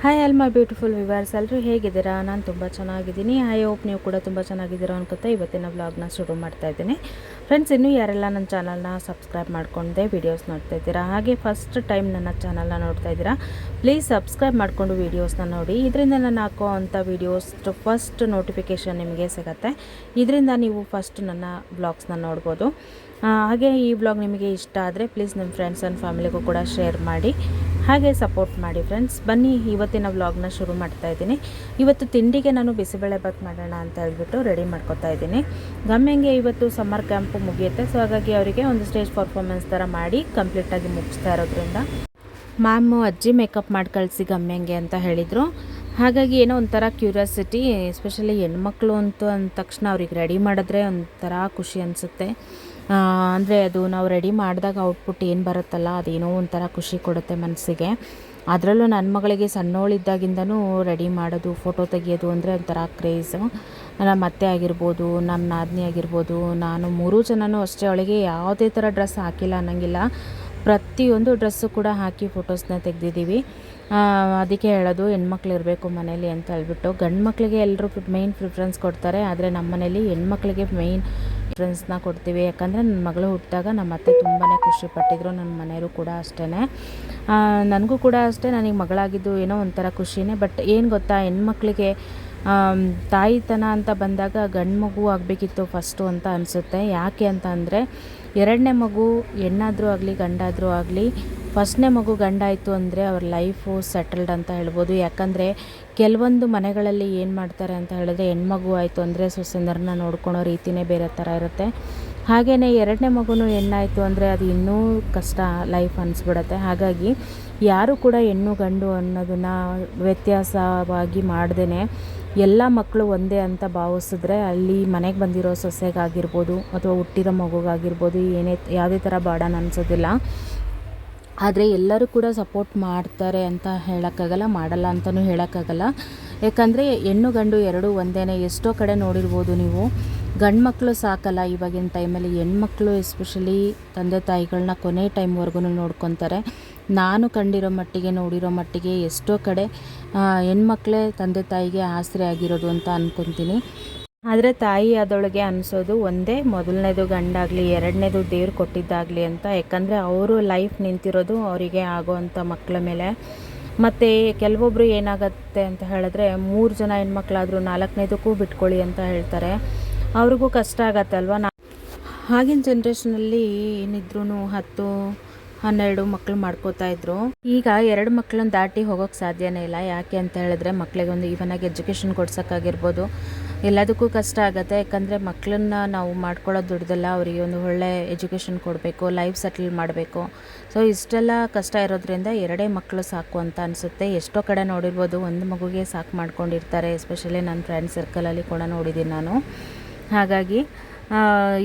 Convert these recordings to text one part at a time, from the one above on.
Hi all my beautiful viewers ಎಲ್ಲರೂ ಹೇಗಿದ್ದೀರಾ? ನಾನು ತುಂಬ ಚೆನ್ನಾಗಿದ್ದೀನಿ. ಐ ಹೋಪ್ ನೀವು ಕೂಡ ತುಂಬ ಚೆನ್ನಾಗಿದ್ದೀರಾ ಅನ್ಕೋತಾ ಇವತ್ತಿನ ವ್ಲಾಗ್ನ ಶುರು ಮಾಡ್ತಾ ಇದ್ದೀನಿ. ಫ್ರೆಂಡ್ಸ್ ಇನ್ನೂ ಯಾರೆಲ್ಲ ನನ್ನ ಚಾನಲ್ನ ಸಬ್ಸ್ಕ್ರೈಬ್ ಮಾಡ್ಕೊಂಡೆ ವೀಡಿಯೋಸ್ ನೋಡ್ತಾ ಇದ್ದೀರಾ? ಹಾಗೆ ಫಸ್ಟ್ ಟೈಮ್ ನನ್ನ ಚಾನಲ್ನ ನೋಡ್ತಾ ಇದ್ದೀರಾ? ಪ್ಲೀಸ್ ಸಬ್ಸ್ಕ್ರೈಬ್ ಮಾಡಿಕೊಂಡು ವೀಡಿಯೋಸ್ನ ನೋಡಿ. ಇದರಿಂದ ನಾನು ಹಾಕೋ ಅಂಥ ವೀಡಿಯೋಸ್ ಫಸ್ಟ್ ನೋಟಿಫಿಕೇಷನ್ ನಿಮಗೆ ಸಿಗುತ್ತೆ. ಇದರಿಂದ ನೀವು ಫಸ್ಟ್ ನನ್ನ ಬ್ಲಾಗ್ಸ್ನ ನೋಡ್ಬೋದು. ಹಾಗೆ ಈ ಬ್ಲಾಗ್ ನಿಮಗೆ ಇಷ್ಟ ಆದರೆ ಪ್ಲೀಸ್ ನಿಮ್ಮ ಫ್ರೆಂಡ್ಸ್ ಆ್ಯಂಡ್ ಫ್ಯಾಮಿಲಿಗೂ ಕೂಡ ಶೇರ್ ಮಾಡಿ. ಹಾಗೆ ಸಪೋರ್ಟ್ ಮಾಡಿ ಫ್ರೆಂಡ್ಸ್ ಬನ್ನಿ, ಇವತ್ತಿನ ವ್ಲಾಗ್ನ ಶುರು ಮಾಡ್ತಾ ಇದ್ದೀನಿ. ಇವತ್ತು ತಿಂಡಿಗೆ ನಾನು ಬಿಸಿಬೇಳೆ ಬಾತ್ ಮಾಡೋಣ ಅಂತ ಹೇಳ್ಬಿಟ್ಟು ರೆಡಿ ಮಾಡ್ಕೊತಾ ಇದ್ದೀನಿ. ಗಮ್ಯಂಗೆ ಇವತ್ತು ಸಮ್ಮರ್ ಕ್ಯಾಂಪು ಮುಗಿಯುತ್ತೆ. ಸೊ ಹಾಗಾಗಿ ಅವರಿಗೆ ಒಂದು ಸ್ಟೇಜ್ ಪರ್ಫಾರ್ಮೆನ್ಸ್ ಥರ ಮಾಡಿ ಕಂಪ್ಲೀಟಾಗಿ ಮುಗಿಸ್ತಾ ಇರೋದ್ರಿಂದ. ಮ್ಯಾಮು ಅಜ್ಜಿ ಮೇಕಪ್ ಮಾಡಿ ಕಳಿಸಿ ಗಮ್ಯಂಗೆ ಅಂತ ಹೇಳಿದರು. ಹಾಗಾಗಿ ಏನೋ ಒಂಥರ ಕ್ಯೂರಿಯಾಸಿಟಿ ಎಸ್ಪೆಷಲಿ ಹೆಣ್ಮಕ್ಳು ಅಂತೂ ಅಂದ ತಕ್ಷಣ ಅವ್ರಿಗೆ ರೆಡಿ ಮಾಡಿದ್ರೆ ಒಂಥರ ಖುಷಿ ಅನಿಸುತ್ತೆ. ಅಂದರೆ ಅದು ನಾವು ರೆಡಿ ಮಾಡಿದಾಗ ಔಟ್ಪುಟ್ ಏನು ಬರುತ್ತಲ್ಲ ಅದೇನೋ ಒಂಥರ ಖುಷಿ ಕೊಡುತ್ತೆ ಮನಸ್ಸಿಗೆ ಅದರಲ್ಲೂ ನನ್ನ ಮಗಳಿಗೆ ಸಣ್ಣವಳಿದ್ದಾಗಿಂದನೂ ರೆಡಿ ಮಾಡೋದು ಫೋಟೋ ತೆಗಿಯೋದು ಅಂದರೆ ಒಂಥರ ಕ್ರೇಜು ನಮ್ಮ ಅತ್ತೆ ಆಗಿರ್ಬೋದು ನಮ್ಮ ನಾದಿನಿ ಆಗಿರ್ಬೋದು, ನಾನು ಮೂರೂ ಜನನೂ ಅಷ್ಟೇ, ಅವಳಿಗೆ ಯಾವುದೇ ಥರ ಡ್ರೆಸ್ ಹಾಕಿಲ್ಲ ಅನ್ನೋಂಗಿಲ್ಲ. ಪ್ರತಿಯೊಂದು ಡ್ರೆಸ್ಸು ಕೂಡ ಹಾಕಿ ಫೋಟೋಸ್ನ ತೆಗೆದಿದ್ದೀವಿ. ಅದಕ್ಕೆ ಹೇಳೋದು ಹೆಣ್ಮಕ್ಳು ಇರಬೇಕು ಮನೇಲಿ ಅಂತ ಹೇಳ್ಬಿಟ್ಟು ಗಂಡು ಮಕ್ಕಳಿಗೆ ಎಲ್ಲರೂ ಮೇಯ್ನ್ ಪ್ರಿಫ್ರೆನ್ಸ್ ಕೊಡ್ತಾರೆ, ಆದರೆ ನಮ್ಮ ಮನೇಲಿ ಹೆಣ್ಮಕ್ಳಿಗೆ ಮೇಯ್ನ್ ಪ್ರಿಫರೆನ್ಸ್ನ ಕೊಡ್ತೀವಿ. ಯಾಕಂದರೆ ನನ್ನ ಮಗಳು ಹುಟ್ಟಿದಾಗ ನಮ್ಮ ಅತ್ತೆ ತುಂಬಾ ಖುಷಿಪಟ್ಟಿದ್ರು ನನ್ನ ಮನೆಯವರು ಕೂಡ ಅಷ್ಟೇ ನನಗೂ ಕೂಡ ಅಷ್ಟೇ. ನನಗೆ ಮಗಳಾಗಿದ್ದು ಏನೋ ಒಂಥರ ಖುಷಿನೇ. ಬಟ್ ಏನು ಗೊತ್ತಾ, ಹೆಣ್ಮಕ್ಳಿಗೆ ತಾಯಿತನ ಅಂತ ಬಂದಾಗ ಗಂಡು ಮಗು ಆಗಬೇಕಿತ್ತು ಫಸ್ಟು ಅಂತ ಅನಿಸುತ್ತೆ. ಯಾಕೆ ಅಂತ ಅಂದರೆ, ಎರಡನೇ ಮಗು ಹೆಣ್ಣಾದರೂ ಆಗಲಿ, ಗಂಡಾದರೂ ಆಗಲಿ ಫಸ್ಟ್ನೇ ಮಗು ಗಂಡ ಆಯಿತು ಅಂದರೆ ಅವ್ರ ಲೈಫು ಸೆಟಲ್ಡ್ ಅಂತ ಹೇಳ್ಬೋದು. ಯಾಕಂದರೆ ಕೆಲವೊಂದು ಮನೆಗಳಲ್ಲಿ ಏನು ಮಾಡ್ತಾರೆ ಅಂತ ಹೇಳಿದ್ರೆ ಹೆಣ್ಮಗು ಆಯಿತು ಅಂದರೆ ಸೊಸೆಂದರನ್ನ ನೋಡ್ಕೊಳ್ಳೋ ರೀತಿನೇ ಬೇರೆ ಥರ ಇರುತ್ತೆ. ಹಾಗೆಯೇ ಎರಡನೇ ಮಗುನೂ ಹೆಣ್ಣಾಯಿತು ಅಂದರೆ ಅದು ಇನ್ನೂ ಕಷ್ಟ ಲೈಫ್ ಅನಿಸ್ಬಿಡತ್ತೆ. ಹಾಗಾಗಿ ಯಾರು ಕೂಡ ಹೆಣ್ಣು ಗಂಡು ಅನ್ನೋದನ್ನು ವ್ಯತ್ಯಾಸವಾಗಿ ಮಾಡ್ದೇ ಎಲ್ಲ ಮಕ್ಕಳು ಒಂದೇ ಅಂತ ಭಾವಿಸಿದ್ರೆ ಅಲ್ಲಿ ಮನೆಗೆ ಬಂದಿರೋ ಸೊಸೆಗಾಗಿರ್ಬೋದು ಅಥವಾ ಹುಟ್ಟಿರೋ ಮಗುಗಾಗಿರ್ಬೋದು ಏನೇ, ಯಾವುದೇ ಥರ ಬಾಡನ ಅನಿಸೋದಿಲ್ಲ. ಆದರೆ ಎಲ್ಲರೂ ಕೂಡ ಸಪೋರ್ಟ್ ಮಾಡ್ತಾರೆ ಅಂತ ಹೇಳೋಕ್ಕಾಗಲ್ಲ, ಮಾಡಲ್ಲ ಅಂತಲೂ ಹೇಳೋಕ್ಕಾಗಲ್ಲ. ಯಾಕಂದರೆ ಹೆಣ್ಣು ಗಂಡು ಎರಡೂ ಒಂದೇ ಎಷ್ಟೋ ಕಡೆ ನೋಡಿರ್ಬೋದು ನೀವು. ಗಂಡು ಮಕ್ಕಳು ಸಾಕಲ್ಲ ಇವಾಗಿನ ಟೈಮಲ್ಲಿ ಹೆಣ್ಮಕ್ಳು ಎಸ್ಪೆಷಲಿ ತಂದೆ ತಾಯಿಗಳನ್ನ ಕೊನೆ ಟೈಮ್ವರೆಗೂ ನೋಡ್ಕೊತಾರೆ. ನಾನು ಕಂಡಿರೋ ಮಟ್ಟಿಗೆ, ನೋಡಿರೋ ಮಟ್ಟಿಗೆ ಎಷ್ಟೋ ಕಡೆ ಹೆಣ್ಮಕ್ಳೇ ತಂದೆ ತಾಯಿಗೆ ಆಸರೆ ಆಗಿರೋದು ಅಂತ ಅಂದ್ಕೊತೀನಿ ಆದರೆ ತಾಯಿ ಆದವಳಿಗೆ ಅನಿಸೋದು ಒಂದೇ, ಮೊದಲನೇದು ಗಂಡಾಗಲಿ, ಎರಡನೇದು ದೇವ್ರು ಕೊಟ್ಟಿದ್ದಾಗಲಿ ಅಂತ. ಯಾಕಂದರೆ ಅವರು ಲೈಫ್ ನಿಂತಿರೋದು ಅವರಿಗೆ ಆಗೋವಂಥ ಮಕ್ಕಳ ಮೇಲೆ. ಮತ್ತು ಕೆಲವೊಬ್ಬರು ಏನಾಗತ್ತೆ ಅಂತ ಹೇಳಿದ್ರೆ, ಮೂರು ಜನ ಹೆಣ್ಮಕ್ಳಾದರೂ ನಾಲ್ಕನೇದಕ್ಕೂ ಬಿಟ್ಕೊಳ್ಳಿ ಅಂತ ಹೇಳ್ತಾರೆ. ಅವ್ರಿಗೂ ಕಷ್ಟ ಆಗತ್ತಲ್ವ ನಾ ಆಗಿನ ಜನ್ರೇಷನಲ್ಲಿ ಏನಿದ್ರು ಹತ್ತು, ಹನ್ನೆರಡು ಮಕ್ಕಳು ಮಾಡ್ಕೋತಾ ಇದ್ರು. ಈಗ ಎರಡು ಮಕ್ಕಳನ್ನ ದಾಟಿ ಹೋಗೋಕ್ಕೆ ಸಾಧ್ಯನೇ ಇಲ್ಲ. ಯಾಕೆ ಅಂತ ಹೇಳಿದ್ರೆ ಮಕ್ಕಳಿಗೆ ಒಂದು ಆಗಿ ಎಜುಕೇಷನ್ ಕೊಡ್ಸೋಕ್ಕಾಗಿರ್ಬೋದು ಎಲ್ಲದಕ್ಕೂ ಕಷ್ಟ ಆಗುತ್ತೆ. ಯಾಕಂದರೆ ಮಕ್ಕಳನ್ನ ನಾವು ಮಾಡ್ಕೊಳ್ಳೋ ದುಡ್ದೆಲ್ಲ ಅವರಿಗೆ ಒಂದು ಒಳ್ಳೆ ಎಜುಕೇಷನ್ ಕೊಡಬೇಕು, ಲೈಫ್ ಸೆಟಲ್ ಮಾಡಬೇಕು. ಸೊ ಇಷ್ಟೆಲ್ಲ ಕಷ್ಟ ಇರೋದ್ರಿಂದ ಎರಡೇ ಮಕ್ಕಳು ಸಾಕು ಅಂತ ಅನಿಸುತ್ತೆ. ಎಷ್ಟೋ ಕಡೆ ನೋಡಿರ್ಬೋದು ಒಂದು ಮಗುಗೆ ಸಾಕು ಮಾಡ್ಕೊಂಡಿರ್ತಾರೆ. ಎಸ್ಪೆಷಲಿ ನನ್ನ ಫ್ರೆಂಡ್ ಸರ್ಕಲಲ್ಲಿ ಕೂಡ ನೋಡಿದ್ದೀನಿ ನಾನು. ಹಾಗಾಗಿ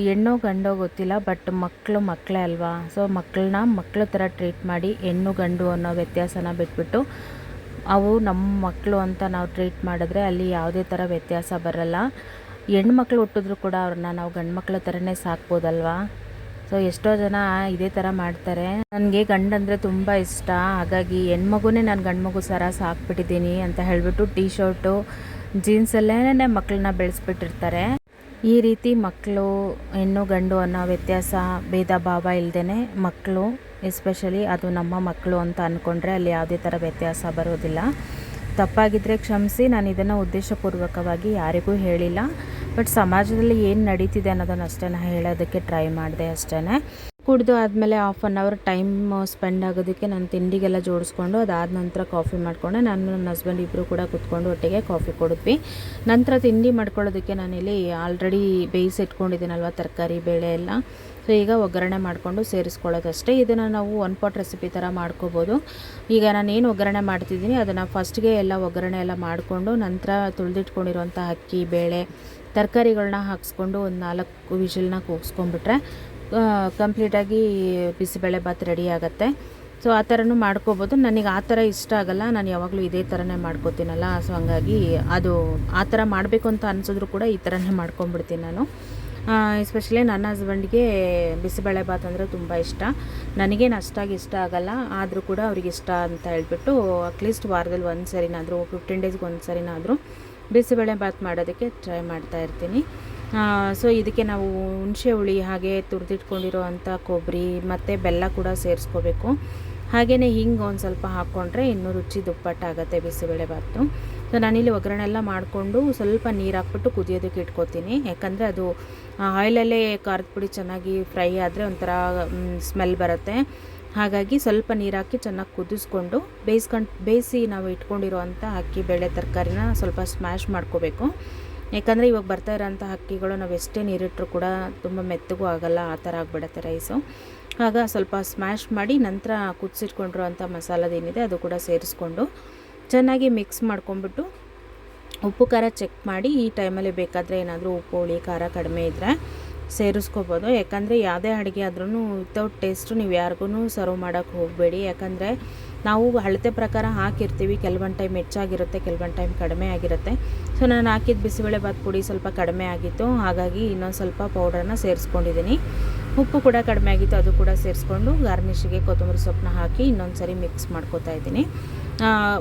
ಹೆಣ್ಣು ಗಂಡೋ ಗೊತ್ತಿಲ್ಲ ಬಟ್ ಮಕ್ಕಳು ಮಕ್ಕಳೇ ಅಲ್ವಾ? ಸೊ ಮಕ್ಕಳನ್ನ ಮಕ್ಕಳ ಥರ ಟ್ರೀಟ್ ಮಾಡಿ ಹೆಣ್ಣು ಗಂಡು ಅನ್ನೋ ವ್ಯತ್ಯಾಸನ ಬಿಟ್ಬಿಟ್ಟು ಅವು ನಮ್ಮ ಮಕ್ಕಳು ಅಂತ ನಾವು ಟ್ರೀಟ್ ಮಾಡಿದ್ರೆ ಅಲ್ಲಿ ಯಾವುದೇ ಥರ ವ್ಯತ್ಯಾಸ ಬರಲ್ಲ. ಹೆಣ್ಮಕ್ಳು ಹುಟ್ಟಿದ್ರು ಕೂಡ ಅವ್ರನ್ನ ನಾವು ಗಂಡು ಮಕ್ಕಳ ಥರನೇ ಸಾಕ್ಬೋದಲ್ವಾ? ಸೊ ಎಷ್ಟೋ ಜನ ಇದೇ ಥರ ಮಾಡ್ತಾರೆ. ನನಗೆ ಗಂಡಂದರೆ ತುಂಬ ಇಷ್ಟ. ಹಾಗಾಗಿ ಹೆಣ್ಮಗುನೇ ನಾನು ಗಂಡು ಮಗು ಸರ ಸಾಕ್ಬಿಟ್ಟಿದ್ದೀನಿ ಅಂತ ಹೇಳಿಬಿಟ್ಟು ಟೀ ಶರ್ಟು ಜೀನ್ಸಲ್ಲೇ ಮಕ್ಕಳನ್ನ ಬೆಳೆಸ್ಬಿಟ್ಟಿರ್ತಾರೆ. ಈ ರೀತಿ ಮಕ್ಕಳು, ಹೆಣ್ಣು ಗಂಡು ಅನ್ನೋ ವ್ಯತ್ಯಾಸ, ಭೇದ ಭಾವ ಇಲ್ಲದೇ ಮಕ್ಕಳು ಎಸ್ಪೆಷಲಿ ಅದು ನಮ್ಮ ಮಕ್ಕಳು ಅಂತ ಅಂದ್ಕೊಂಡ್ರೆ ಅಲ್ಲಿ ಯಾವುದೇ ಥರ ವ್ಯತ್ಯಾಸ ಬರೋದಿಲ್ಲ. ತಪ್ಪಾಗಿದ್ದರೆ ಕ್ಷಮಿಸಿ, ನಾನು ಇದನ್ನು ಉದ್ದೇಶಪೂರ್ವಕವಾಗಿ ಯಾರಿಗೂ ಹೇಳಿಲ್ಲ. ಬಟ್ ಸಮಾಜದಲ್ಲಿ ಏನು ನಡೀತಿದೆ ಅನ್ನೋದನ್ನು ಅಷ್ಟೇ ನಾನು ಹೇಳೋದಕ್ಕೆ ಟ್ರೈ ಮಾಡಿದೆ ಅಷ್ಟೇ ಕುಡಿದು ಆದಮೇಲೆ half an hour time spend ಆಗೋದಕ್ಕೆ ನಾನು ತಿಂಡಿಗೆಲ್ಲ ಜೋಡಿಸ್ಕೊಂಡು ಅದಾದ ನಂತರ ಕಾಫಿ ಮಾಡಿಕೊಂಡೆ. ನಾನು ನನ್ನ ಹಸ್ಬೆಂಡ್ ಇಬ್ಬರು ಕೂಡ ಕುತ್ಕೊಂಡು ಒಟ್ಟಿಗೆ ಕಾಫಿ ಕೊಡಿದ್ವಿ. ನಂತರ ತಿಂಡಿ ಮಾಡ್ಕೊಳ್ಳೋದಕ್ಕೆ ನಾನಿಲ್ಲಿ ಆಲ್ರೆಡಿ ಬೇಯಿಸಿಟ್ಕೊಂಡಿದ್ದೀನಲ್ವ ತರಕಾರಿ, ಬೇಳೆ ಎಲ್ಲ. ಸೊ ಈಗ ಒಗ್ಗರಣೆ ಮಾಡಿಕೊಂಡು ಸೇರಿಸ್ಕೊಳ್ಳೋದಷ್ಟೇ. ಇದನ್ನು ನಾವು ಒನ್ ಪಾಟ್ ರೆಸಿಪಿ ಥರ ಮಾಡ್ಕೋಬೋದು. ಈಗ ನಾನು ಏನು ಒಗ್ಗರಣೆ ಮಾಡ್ತಿದ್ದೀನಿ, ಅದನ್ನು ಫಸ್ಟ್ಗೆ ಎಲ್ಲ ಒಗ್ಗರಣೆ ಎಲ್ಲ ಮಾಡಿಕೊಂಡು ನಂತರ ತುಳಿದಿಟ್ಕೊಂಡಿರುವಂಥ ಅಕ್ಕಿ, ಬೇಳೆ ತರಕಾರಿಗಳನ್ನ ಹಾಕ್ಸ್ಕೊಂಡು ಒಂದು ನಾಲ್ಕು ವಿಷಲ್ನ ಕೂಗಿಸ್ಕೊಂಡ್ಬಿಟ್ರೆ ಕಂಪ್ಲೀಟಾಗಿ ಬಿಸಿಬೇಳೆ ಭಾತ್ ರೆಡಿ ಆಗುತ್ತೆ. ಸೊ ಆ ಥರನೂ ಮಾಡ್ಕೋಬೋದು. ನನಗೆ ಆ ಥರ ಇಷ್ಟ ಆಗಲ್ಲ. ನಾನು ಯಾವಾಗಲೂ ಇದೇ ಥರನೇ ಮಾಡ್ಕೋತೀನಲ್ಲ. ಸೊ ಹಂಗಾಗಿ ಅದು ಆ ಥರ ಮಾಡಬೇಕು ಅಂತ ಅನಿಸಿದ್ರು ಕೂಡ ಈ ಥರನೇ ಮಾಡ್ಕೊಂಬಿಡ್ತೀನಿ ನಾನು. ಎಸ್ಪೆಷಲಿ ನನ್ನ ಹಸ್ಬೆಂಡ್ಗೆ ಬಿಸಿಬೇಳೆ ಬಾತ್ ಅಂದರೆ ತುಂಬ ಇಷ್ಟ. ನನಗೇನು ಅಷ್ಟಾಗಿ ಇಷ್ಟ ಆಗಲ್ಲ, ಆದರೂ ಕೂಡ ಅವ್ರಿಗೆ ಇಷ್ಟ ಅಂತ ಹೇಳ್ಬಿಟ್ಟು ಅಟ್ಲೀಸ್ಟ್ ವಾರದಲ್ಲಿ ಒಂದು ಸರಿನಾದರೂ ಫಿಫ್ಟೀನ್ ಡೇಸ್ಗೆ ಒಂದು ಸರಿನಾದರೂ ಬಿಸಿಬೇಳೆ ಬಾತ್ ಮಾಡೋದಕ್ಕೆ ಟ್ರೈ ಮಾಡ್ತಾ ಇರ್ತೀನಿ. ಸೊ ಇದಕ್ಕೆ ನಾವು ಹುಣಸೆ ಹುಳಿ ಹಾಗೆ ತುರಿದಿಟ್ಕೊಂಡಿರೋ ಅಂಥ ಕೊಬ್ಬರಿ ಮತ್ತು ಬೆಲ್ಲ ಕೂಡ ಸೇರಿಸ್ಕೋಬೇಕು. ಹಾಗೆಯೇ ಹಿಂಗೆ ಒಂದು ಸ್ವಲ್ಪ ಹಾಕ್ಕೊಂಡ್ರೆ ಇನ್ನೂ ರುಚಿ ದುಪ್ಪಟ್ಟಾಗುತ್ತೆ ಬಿಸಿಬೇಳೆ ಬಾತು ಸೊ ನಾನಿಲ್ಲಿ ಒಗ್ಗರಣೆ ಎಲ್ಲ ಮಾಡಿಕೊಂಡು ಸ್ವಲ್ಪ ನೀರು ಹಾಕ್ಬಿಟ್ಟು ಕುದಿಯೋದಕ್ಕೆ ಇಟ್ಕೋತೀನಿ. ಯಾಕಂದರೆ ಅದು ಆಯಿಲಲ್ಲೇ ಖಾರದ ಪುಡಿ ಚೆನ್ನಾಗಿ ಫ್ರೈ ಆದರೆ ಒಂಥರ ಸ್ಮೆಲ್ ಬರುತ್ತೆ. ಹಾಗಾಗಿ ಸ್ವಲ್ಪ ನೀರು ಹಾಕಿ ಚೆನ್ನಾಗಿ ಕುದಿಸ್ಕೊಂಡು ಬೇಯಿಸ್ಕೊಂಡು, ಬೇಯಿಸಿ ನಾವು ಇಟ್ಕೊಂಡಿರೋವಂಥ ಅಕ್ಕಿ, ಬೇಳೆ, ತರಕಾರಿನ ಸ್ವಲ್ಪ ಸ್ಮ್ಯಾಶ್ ಮಾಡ್ಕೋಬೇಕು. ಯಾಕಂದರೆ ಇವಾಗ ಬರ್ತಾ ಇರೋಂಥ ಅಕ್ಕಿಗಳು ನಾವು ಎಷ್ಟೇ ನೀರಿಟ್ಟರೂ ಕೂಡ ತುಂಬ ಮೆತ್ತಗೂ ಆಗಲ್ಲ, ಆ ಥರ ಆಗಿಬಿಡತ್ತೆ ರೈಸು ಆಗ ಸ್ವಲ್ಪ ಸ್ಮ್ಯಾಶ್ ಮಾಡಿ ನಂತರ ಕುದಿಸಿಟ್ಕೊಂಡಿರೋ ಅಂಥ ಮಸಾಲದೇನಿದೆ ಅದು ಕೂಡ ಸೇರಿಸ್ಕೊಂಡು ಚೆನ್ನಾಗಿ ಮಿಕ್ಸ್ ಮಾಡ್ಕೊಂಬಿಟ್ಟು ಉಪ್ಪು, ಖಾರ ಚೆಕ್ ಮಾಡಿ ಈ ಟೈಮಲ್ಲಿ ಬೇಕಾದರೆ ಏನಾದರೂ ಉಪ್ಪು, ಹುಳಿ, ಖಾರ ಕಡಿಮೆ ಇದ್ದರೆ ಸೇರಿಸ್ಕೋಬೋದು. ಯಾಕಂದರೆ ಯಾವುದೇ ಅಡುಗೆ ಆದ್ರೂ ವಿತೌಟ್ ಟೇಸ್ಟು ನೀವು ಯಾರಿಗೂ ಸರ್ವ್ ಮಾಡೋಕ್ಕೆ ಹೋಗಬೇಡಿ. ಯಾಕಂದರೆ ನಾವು ಅಳತೆ ಪ್ರಕಾರ ಹಾಕಿರ್ತೀವಿ. ಕೆಲವೊಂದು ಟೈಮ್ ಹೆಚ್ಚಾಗಿರುತ್ತೆ, ಕೆಲವೊಂದು ಟೈಮ್ ಕಡಿಮೆ ಆಗಿರುತ್ತೆ. ಸೊ ನಾನು ಹಾಕಿದ ಬಿಸಿಬೇಳೆ ಬಾತ್ ಪುಡಿ ಸ್ವಲ್ಪ ಕಡಿಮೆ ಆಗಿತ್ತು. ಹಾಗಾಗಿ ಇನ್ನೊಂದು ಸ್ವಲ್ಪ ಪೌಡ್ರನ್ನ ಸೇರಿಸ್ಕೊಂಡಿದ್ದೀನಿ ಉಪ್ಪು ಕೂಡ ಕಡಿಮೆ ಆಗಿತ್ತು, ಅದು ಕೂಡ ಸೇರಿಸ್ಕೊಂಡು ಗಾರ್ನಿಷಿಗೆ ಕೊತ್ತಂಬರಿ ಸೊಪ್ಪನ್ನ ಹಾಕಿ ಇನ್ನೊಂದು ಸರಿ ಮಿಕ್ಸ್ ಮಾಡ್ಕೋತಾ ಇದ್ದೀನಿ.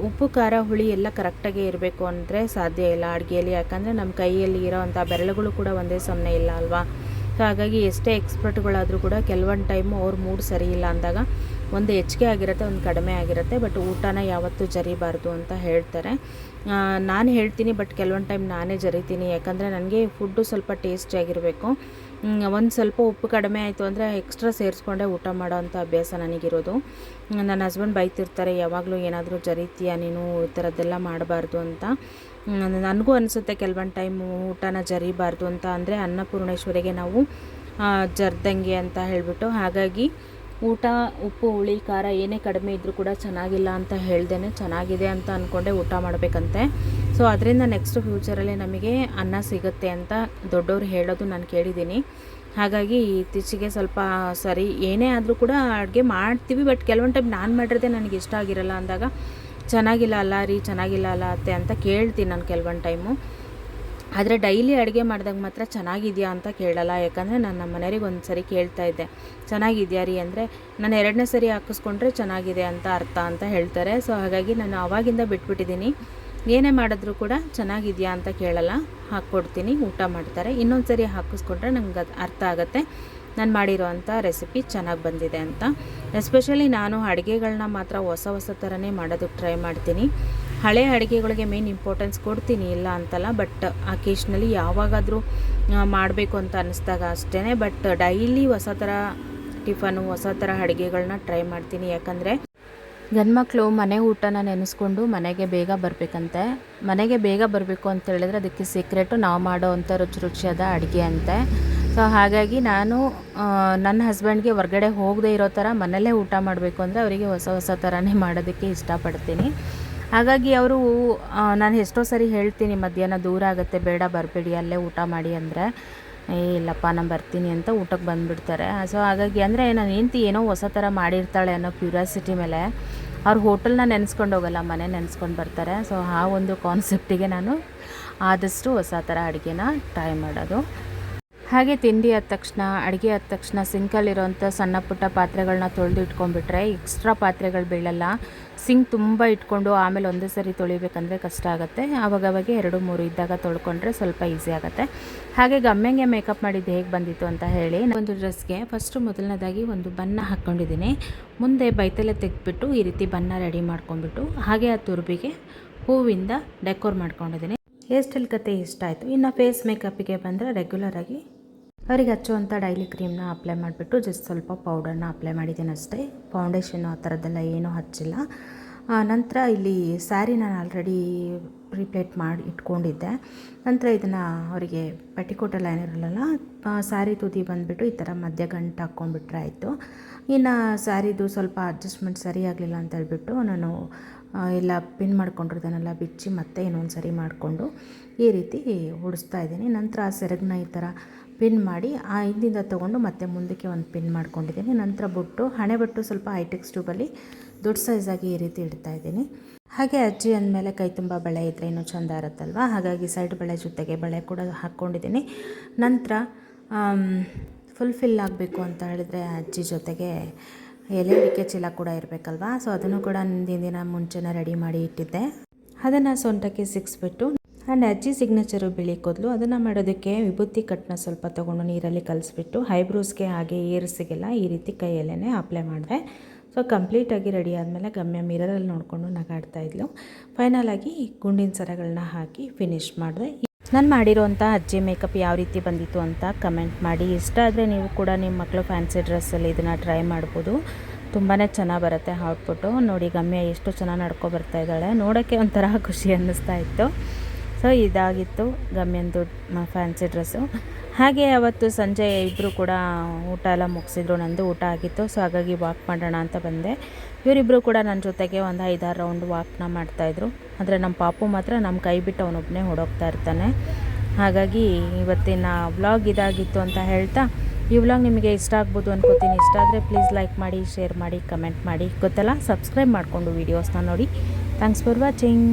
ಉಪ್ಪು, ಖಾರ, ಹುಳಿ ಎಲ್ಲ ಕರೆಕ್ಟಾಗಿ ಇರಬೇಕು ಅಂದರೆ ಸಾಧ್ಯ ಇಲ್ಲ ಅಡುಗೆಯಲ್ಲಿ. ಯಾಕಂದರೆ ನಮ್ಮ ಕೈಯಲ್ಲಿ ಇರೋವಂಥ ಬೆರಳುಗಳು ಕೂಡ ಒಂದೇ ಸಮನೆ ಇಲ್ಲ ಅಲ್ವಾ? ಹಾಗಾಗಿ ಎಷ್ಟೇ ಎಕ್ಸ್ಪರ್ಟ್ಗಳಾದರೂ ಕೂಡ ಕೆಲವೊಂದು ಟೈಮು ಅವ್ರ ಮೂಡ್ ಸರಿ ಇಲ್ಲ ಅಂದಾಗ ಒಂದು ಹೆಚ್ಚಿಗೆ ಆಗಿರುತ್ತೆ, ಒಂದು ಕಡಿಮೆ ಆಗಿರುತ್ತೆ ಬಟ್ ಊಟನ ಯಾವತ್ತೂ ಜರಿಬಾರ್ದು ಅಂತ ಹೇಳ್ತಾರೆ. ನಾನು ಹೇಳ್ತೀನಿ ಬಟ್ ಕೆಲವೊಂದು ಟೈಮ್ ನಾನೇ ಜರಿತೀನಿ. ಯಾಕಂದರೆ ನನಗೆ ಫುಡ್ಡು ಸ್ವಲ್ಪ ಟೇಸ್ಟಿಯಾಗಿರಬೇಕು ಒಂದು ಸ್ವಲ್ಪ ಉಪ್ಪು ಕಡಿಮೆ ಆಯಿತು ಅಂದರೆ ಎಕ್ಸ್ಟ್ರಾ ಸೇರಿಸ್ಕೊಂಡೆ ಊಟ ಮಾಡೋ ಅಂಥ ಅಭ್ಯಾಸ ನನಗಿರೋದು. ನನ್ನ ಹಸ್ಬೆಂಡ್ ಬೈತಿರ್ತಾರೆ, ಯಾವಾಗಲೂ ಏನಾದರೂ ಜರಿತೀಯ ನೀನು? ಈ ಥರದ್ದೆಲ್ಲ ಮಾಡಬಾರ್ದು ಅಂತ. ನನಗೂ ಅನಿಸುತ್ತೆ ಕೆಲವೊಂದು ಟೈಮು ಊಟನ ಜರಿಬಾರ್ದು ಅಂತ. ಅಂದರೆ ಅನ್ನಪೂರ್ಣೇಶ್ವರಿಗೆ ನಾವು ಜರ್ದಂಗೆ ಅಂತ ಹೇಳಿಬಿಟ್ಟು ಹಾಗಾಗಿ ಊಟ, ಉಪ್ಪು, ಹುಳಿ, ಖಾರ ಏನೇ ಕಡಿಮೆ ಇದ್ದರೂ ಕೂಡ ಚೆನ್ನಾಗಿಲ್ಲ ಅಂತ ಹೇಳ್ದೇನೆ ಚೆನ್ನಾಗಿದೆ ಅಂತ ಅಂದ್ಕೊಂಡೆ ಊಟ ಮಾಡಬೇಕಂತೆ. ಸೊ ಅದರಿಂದ ನೆಕ್ಸ್ಟ್ ಫ್ಯೂಚರಲ್ಲಿ ನಮಗೆ ಅನ್ನ ಸಿಗುತ್ತೆ ಅಂತ ದೊಡ್ಡವರು ಹೇಳೋದು ನಾನು ಕೇಳಿದ್ದೀನಿ. ಹಾಗಾಗಿ ಇತ್ತೀಚೆಗೆ ಸ್ವಲ್ಪ ಸರಿ ಏನೇ ಆದರೂ ಕೂಡ ಅಡುಗೆ ಮಾಡ್ತೀವಿ ಬಟ್ ಕೆಲವೊಂದು ಟೈಮ್ ನಾನು ಮಾಡಿರೋದೇ ನನಗೆ ಇಷ್ಟ ಆಗಿರಲ್ಲ ಅಂದಾಗ, ಚೆನ್ನಾಗಿಲ್ಲ ಅಲ್ಲ ರೀ, ಚೆನ್ನಾಗಿಲ್ಲ ಅಲ್ಲ ಅತ್ತೆ ಅಂತ ಕೇಳ್ತೀನಿ ನಾನು ಕೆಲವೊಂದು ಟೈಮು ಆದರೆ ಡೈಲಿ ಅಡುಗೆ ಮಾಡಿದಾಗ ಮಾತ್ರ ಚೆನ್ನಾಗಿದೆಯಾ ಅಂತ ಕೇಳಲ್ಲ. ಯಾಕಂದರೆ ನಾನು ನಮ್ಮ ಮನೆಯವ್ರಿಗೆ ಒಂದು ಸರಿ ಕೇಳ್ತಾ ಇದ್ದೆ, ಚೆನ್ನಾಗಿದೆಯಾ ರೀ? ಅಂದರೆ, ನಾನು ಎರಡನೇ ಸರಿ ಹಾಕಿಸ್ಕೊಂಡ್ರೆ ಚೆನ್ನಾಗಿದೆ ಅಂತ ಅರ್ಥ ಅಂತ ಹೇಳ್ತಾರೆ. ಸೊ, ಹಾಗಾಗಿ ನಾನು ಆವಾಗಿಂದ ಬಿಟ್ಬಿಟ್ಟಿದ್ದೀನಿ. ಏನೇ ಮಾಡಿದ್ರೂ ಕೂಡ ಚೆನ್ನಾಗಿದೆಯಾ ಅಂತ ಕೇಳಲ್ಲ. ಹಾಕ್ಕೊಡ್ತೀನಿ, ಊಟ ಮಾಡ್ತಾರೆ. ಇನ್ನೊಂದು ಸರಿ ಹಾಕಿಸ್ಕೊಂಡ್ರೆ ನಂಗೆ ಅದು ಅರ್ಥ ಆಗುತ್ತೆ. ನಾನು ಮಾಡಿರೋವಂಥ ರೆಸಿಪಿ ಚೆನ್ನಾಗಿ ಬಂದಿದೆ ಅಂತ. ಎಸ್ಪೆಷಲಿ ನಾನು ಅಡುಗೆಗಳನ್ನ ಮಾತ್ರ ಹೊಸ ಹೊಸ ಥರನೇ ಮಾಡೋದಕ್ಕೆ ಟ್ರೈ ಮಾಡ್ತೀನಿ. ಹಳೆ ಅಡುಗೆಗಳಿಗೆ ಮೇನ್ ಇಂಪಾರ್ಟೆನ್ಸ್ ಕೊಡ್ತೀನಿ, ಇಲ್ಲ ಅಂತಲ್ಲ ಬಟ್ ಅಕೇಶ್ನಲಿ ಯಾವಾಗಾದರೂ ಮಾಡಬೇಕು ಅಂತ ಅನ್ನಿಸ್ದಾಗ ಅಷ್ಟೇ ಬಟ್ ಡೈಲಿ ಹೊಸ ಥರ ಟಿಫನು ಹೊಸ ಥರ ಅಡುಗೆಗಳನ್ನ ಟ್ರೈ ಮಾಡ್ತೀನಿ. ಯಾಕಂದರೆ ಗಂಡ್ಮಕ್ಳು ಮನೆ ಊಟನ ನೆನೆಸ್ಕೊಂಡು ಮನೆಗೆ ಬೇಗ ಬರಬೇಕಂತೆ. ಮನೆಗೆ ಬೇಗ ಬರಬೇಕು ಅಂತ ಹೇಳಿದ್ರೆ ಅದಕ್ಕೆ ಸೀಕ್ರೆಟು ನಾವು ಮಾಡೋ ಅಂಥ ರುಚಿ ರುಚಿಯಾದ ಅಡುಗೆ ಅಂತೆ. ಸೊ ಹಾಗಾಗಿ ನಾನು ನನ್ನ ಹಸ್ಬೆಂಡ್ಗೆ ಹೊರಗಡೆ ಹೋಗದೇ ಇರೋ ಥರ ಮನೆಯಲ್ಲೇ ಊಟ ಮಾಡಬೇಕು ಅಂದರೆ ಅವರಿಗೆ ಹೊಸ ಹೊಸ ಥರನೇ ಮಾಡೋದಕ್ಕೆ ಇಷ್ಟಪಡ್ತೀನಿ. ಹಾಗಾಗಿ ಅವರು ನಾನು ಎಷ್ಟೋ ಸರಿ ಹೇಳ್ತೀನಿ, ಮಧ್ಯಾಹ್ನ ದೂರ ಆಗುತ್ತೆ, ಬೇಡ, ಬರಬೇಡಿ, ಅಲ್ಲೇ ಊಟ ಮಾಡಿ ಅಂದರೆ, ಏ, ಇಲ್ಲಪ್ಪ, ನಾನು ಬರ್ತೀನಿ ಅಂತ ಊಟಕ್ಕೆ ಬಂದುಬಿಡ್ತಾರೆ. ಸೊ ಹಾಗಾಗಿ ಅಂದರೆ ನಾನು ಹೆಂಡ್ತಿ ಏನೋ ಹೊಸ ಥರ ಮಾಡಿರ್ತಾಳೆ ಅನ್ನೋ ಕ್ಯೂರಿಯಾಸಿಟಿ ಮೇಲೆ ಅವ್ರ ಹೋಟೆಲ್ನ ನೆನೆಸ್ಕೊಂಡು ಹೋಗಲ್ಲ, ಮನೆ ನೆನೆಸ್ಕೊಂಡು ಬರ್ತಾರೆ. ಸೊ ಆ ಒಂದು ಕಾನ್ಸೆಪ್ಟಿಗೆ ನಾನು ಆದಷ್ಟು ಹೊಸ ಥರ ಅಡುಗೆನ ಟ್ರೈ ಮಾಡೋದು. ಹಾಗೆ ತಿಂಡಿ ಆದ ತಕ್ಷಣ, ಅಡುಗೆ ಆದ ತಕ್ಷಣ ಸಿಂಕಲ್ಲಿರೋಂಥ ಸಣ್ಣ ಪುಟ್ಟ ಪಾತ್ರೆಗಳನ್ನ ತೊಳೆದು ಇಟ್ಕೊಂಡ್ಬಿಟ್ರೆ ಎಕ್ಸ್ಟ್ರಾ ಪಾತ್ರೆಗಳು ಬೀಳಲ್ಲ. ಸಿಂಕ್ ತುಂಬ ಇಟ್ಕೊಂಡು ಆಮೇಲೆ ಒಂದೇ ಸರಿ ತೊಳಿಬೇಕಂದ್ರೆ ಕಷ್ಟ ಆಗುತ್ತೆ. ಆವಾಗವಾಗ ಎರಡು ಮೂರು ಇದ್ದಾಗ ತೊಳ್ಕೊಂಡ್ರೆ ಸ್ವಲ್ಪ ಈಸಿ ಆಗುತ್ತೆ. ಹಾಗೆ ಗಮ್ಮೆಂಗೆ ಮೇಕಪ್ ಮಾಡಿದ್ದು ಹೇಗೆ ಬಂದಿತ್ತು ಅಂತ ಹೇಳಿ ಒಂದು ಡ್ರೆಸ್ಗೆ ಫಸ್ಟು ಮೊದಲನೇದಾಗಿ ಒಂದು ಬಣ್ಣ ಹಾಕ್ಕೊಂಡಿದ್ದೀನಿ. ಮುಂದೆ ಬೈತಲೆ ತೆಗೆದ್ಬಿಟ್ಟು ಈ ರೀತಿ ಬಣ್ಣ ರೆಡಿ ಮಾಡ್ಕೊಂಡ್ಬಿಟ್ಟು ಹಾಗೆ ಆ ತುರ್ಬಿಗೆ ಹೂವಿಂದ ಡೆಕೋರ್ ಮಾಡ್ಕೊಂಡಿದ್ದೀನಿ. ಹೇರ್ ಸ್ಟೈಲ್ ಕತೆ ಇಷ್ಟ ಆಯಿತು. ಇನ್ನು ಫೇಸ್ ಮೇಕಪ್ಪಿಗೆ ಬಂದರೆ ರೆಗ್ಯುಲರಾಗಿ ಅವರಿಗೆ ಹಚ್ಚುವಂಥ ಡೈಲಿ ಕ್ರೀಮ್ನ ಅಪ್ಲೈ ಮಾಡಿಬಿಟ್ಟು ಜಸ್ಟ್ ಸ್ವಲ್ಪ ಪೌಡರ್ನ ಅಪ್ಲೈ ಮಾಡಿದ್ದೀನಿ ಅಷ್ಟೇ. ಫೌಂಡೇಶನ್ ಆ ಥರದ್ದೆಲ್ಲ ಏನೂ ಹಚ್ಚಿಲ್ಲ. ನಂತರ ಇಲ್ಲಿ ಸ್ಯಾರಿ ನಾನು ಆಲ್ರೆಡಿ ಪ್ರಿಪ್ಲೇಟ್ ಮಾಡಿ ಇಟ್ಕೊಂಡಿದ್ದೆ. ನಂತರ ಇದನ್ನು ಅವರಿಗೆ ಪೆಟಿಕೋಟೆಲ್ಲ ಏನಿರಲ್ಲ ಸ್ಯಾರಿ ತುದಿ ಬಂದುಬಿಟ್ಟು ಈ ಥರ ಮಧ್ಯ ಗಂಟು ಹಾಕ್ಕೊಂಡ್ಬಿಟ್ರೆ ಆಯಿತು. ಇನ್ನು ಸ್ಯಾರಿದು ಸ್ವಲ್ಪ ಅಡ್ಜಸ್ಟ್ಮೆಂಟ್ ಸರಿ ಆಗಲಿಲ್ಲ ಅಂತ ಹೇಳ್ಬಿಟ್ಟು ನಾನು ಎಲ್ಲ ಪಿನ್ ಮಾಡ್ಕೊಂಡಿರೋದನ್ನೆಲ್ಲ ಬಿಚ್ಚಿ ಮತ್ತೆ ಇನ್ನೊಂದು ಸರಿ ಮಾಡಿಕೊಂಡು ಈ ರೀತಿ ಉಡಿಸ್ತಾ ಇದ್ದೀನಿ. ನಂತರ ಆ ಸೆರಗನ್ನ ಈ ಥರ ಪಿನ್ ಮಾಡಿ ಆ ಹಿಂದಿಂದ ತೊಗೊಂಡು ಮತ್ತೆ ಮುಂದಕ್ಕೆ ಒಂದು ಪಿನ್ ಮಾಡ್ಕೊಂಡಿದ್ದೀನಿ. ನಂತರ ಬೊಟ್ಟು, ಹಣೆ ಬಟ್ಟು ಸ್ವಲ್ಪ ಹೈಟೆಕ್ಸ್ ಟ್ಯೂಬಲ್ಲಿ ದೊಡ್ಡ ಸೈಜಾಗಿ ಈ ರೀತಿ ಇಡ್ತಾ ಇದ್ದೀನಿ. ಹಾಗೆ ಅಜ್ಜಿ ಅಂದಮೇಲೆ ಕೈ ತುಂಬ ಬಳೆ ಇದ್ದರೆ ಇನ್ನೂ ಚೆಂದ ಇರುತ್ತಲ್ವ? ಹಾಗಾಗಿ ಸೈಡ್ ಬಳೆ ಜೊತೆಗೆ ಬಳೆ ಕೂಡ ಹಾಕ್ಕೊಂಡಿದ್ದೀನಿ. ನಂತರ ಫುಲ್ಫಿಲ್ ಆಗಬೇಕು ಅಂತ ಹೇಳಿದ್ರೆ ಅಜ್ಜಿ ಜೊತೆಗೆ ಎಲೆ ಅಡಿಕೆ ಚೀಲ ಕೂಡ ಇರಬೇಕಲ್ವಾ? ಸೊ ಅದನ್ನು ಕೂಡ ದಿನ ಮುಂಚೆನೇ ರೆಡಿ ಮಾಡಿ ಇಟ್ಟಿದ್ದೆ. ಅದನ್ನು ಸೊಂಟಕ್ಕೆ ಸಿಕ್ಸ್ಬಿಟ್ಟು ಆ್ಯಂಡ್ ಅಜ್ಜಿ ಸಿಗ್ನೇಚರು ಬಿಳಿ ಕೂದಲು ಅದನ್ನು ಮಾಡೋದಕ್ಕೆ ವಿಭೂತಿ ಕಟ್ನ ಸ್ವಲ್ಪ ತೊಗೊಂಡು ನೀರಲ್ಲಿ ಕಲಿಸ್ಬಿಟ್ಟು ಐಬ್ರೋಸ್ಗೆ ಹಾಗೆ ಏರ್ಸಿಗೆಲ್ಲ ಈ ರೀತಿ ಕೈಯಲ್ಲೇ ಅಪ್ಲೈ ಮಾಡಿದೆ. ಸೊ ಕಂಪ್ಲೀಟಾಗಿ ರೆಡಿ ಆದಮೇಲೆ ಗಮ್ಯ ಮಿರರಲ್ಲಿ ನೋಡಿಕೊಂಡು ನಗಾಡ್ತಾ ಇದ್ಲು. ಫೈನಲ್ ಆಗಿ ಗುಂಡಿನ ಸರಗಳನ್ನ ಹಾಕಿ ಫಿನಿಶ್ ಮಾಡಿದೆ. ನಾನು ಮಾಡಿರೋಂಥ ಅಜ್ಜಿ ಮೇಕಪ್ ಯಾವ ರೀತಿ ಬಂದಿತ್ತು ಅಂತ ಕಮೆಂಟ್ ಮಾಡಿ. ಇಷ್ಟ ಆದರೆ ನೀವು ಕೂಡ ನಿಮ್ಮ ಮಕ್ಕಳು ಫ್ಯಾನ್ಸಿ ಡ್ರೆಸ್ಸಲ್ಲಿ ಇದನ್ನು ಟ್ರೈ ಮಾಡ್ಬೋದು. ತುಂಬಾ ಚೆನ್ನಾಗಿ ಬರುತ್ತೆ ಔಟ್ಪುಟ್ಟು ನೋಡಿ ಗಮ್ಯ ಎಷ್ಟು ಚೆನ್ನಾಗಿ ನಡ್ಕೊ ಬರ್ತಾ ಇದ್ದಾಳೆ. ನೋಡೋಕ್ಕೆ ಒಂಥರ ಖುಷಿ ಅನ್ನಿಸ್ತಾ ಇತ್ತು. ಸೊ ಇದಾಗಿತ್ತು ಗಮ್ಯಂದು ಫ್ಯಾನ್ಸಿ ಡ್ರೆಸ್ಸು. ಹಾಗೆ ಅವತ್ತು ಸಂಜೆ ಇಬ್ಬರು ಕೂಡ ಊಟ ಎಲ್ಲ ಮುಗಿಸಿದ್ರು, ನಂದು ಊಟ ಆಗಿತ್ತು. ಸೊ ಹಾಗಾಗಿ ವಾಕ್ ಮಾಡೋಣ ಅಂತ ಬಂದೆ. ಇವರಿಬ್ಬರು ಕೂಡ ನನ್ನ ಜೊತೆಗೆ ಒಂದು ಐದಾರು ರೌಂಡ್ ವಾಕ್ನ ಮಾಡ್ತಾಯಿದ್ರು ಆದರೆ ನಮ್ಮ ಪಾಪು ಮಾತ್ರ ನಮ್ಮ ಕೈ ಬಿಟ್ಟು ಅವನೊಬ್ಬನೇ ಹೊಡೋಗ್ತಾ ಇರ್ತಾನೆ. ಹಾಗಾಗಿ ಇವತ್ತಿನ ವ್ಲಾಗ್ ಇದಾಗಿತ್ತು ಅಂತ ಹೇಳ್ತಾ, ಈ ವ್ಲಾಗ್ ನಿಮಗೆ ಇಷ್ಟ ಆಗ್ಬೋದು ಅನ್ಕೋತೀನಿ. ಇಷ್ಟ ಆದರೆ ಪ್ಲೀಸ್ ಲೈಕ್ ಮಾಡಿ ಶೇರ್ ಮಾಡಿ ಕಮೆಂಟ್ ಮಾಡಿ. ಗೊತ್ತಲ್ಲ? ಸಬ್ಸ್ಕ್ರೈಬ್ ಮಾಡಿಕೊಂಡು ವೀಡಿಯೋಸ್ನ ನೋಡಿ. Thanks for watching